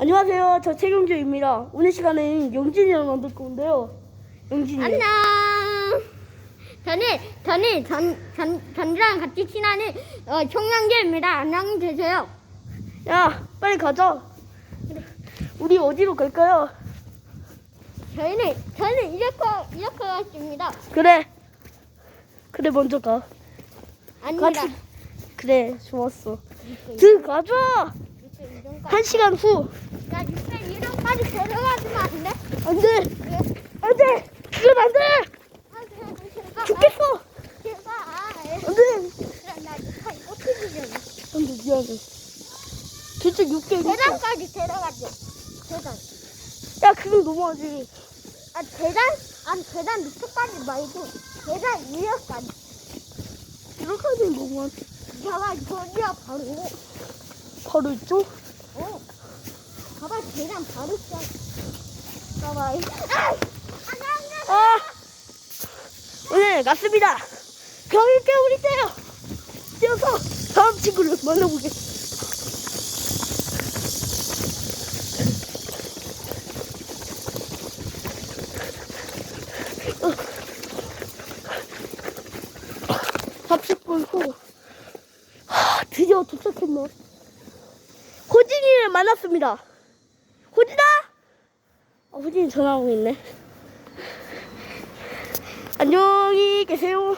안녕하세요. 저 최경주입니다. 오늘 시간에는 영진이랑 만들 건데요. 영진이. 안녕. 저는 저는 전, 전 전주랑 같이 친하는 어, 청량계입니다. 안녕히 계세요. 야, 빨리 가자. 우리 어디로 갈까요? 저희는 저는 이렇게 이렇게 갔습니다. 그래. 그래, 먼저 가. 아닙니다. 같이. 그래, 좋았어. 들어가자. 한 시간 후. 나 진짜 이런까지 데려가주면 안 돼? 안 돼. 안 돼. 그건 안 돼. 안 돼. 제발. 죽겠어. 제발. 안 돼. 나 진짜 이거 튀기려고. 안 돼, 미안해. 진짜 6개월. 대단까지 데려가죠. 대단. 야, 그건 너무하지. 아 대단? 아니 대단 밑에까지 말고 대단 위에까지. 이렇게는 너무하지. 봐봐 저기야 바로. 바로 있죠? 어. 봐봐 대단 바로 쏴. 봐봐. 아! 오늘 갔습니다. 병이 깨우리 때요. 뛰어서 다음 친구를 만나보게. 어. 30분 후. 하, 드디어 도착했네. 호진이를 만났습니다. 호진아! 아, 호진이 전화하고 있네. 안녕히 계세요.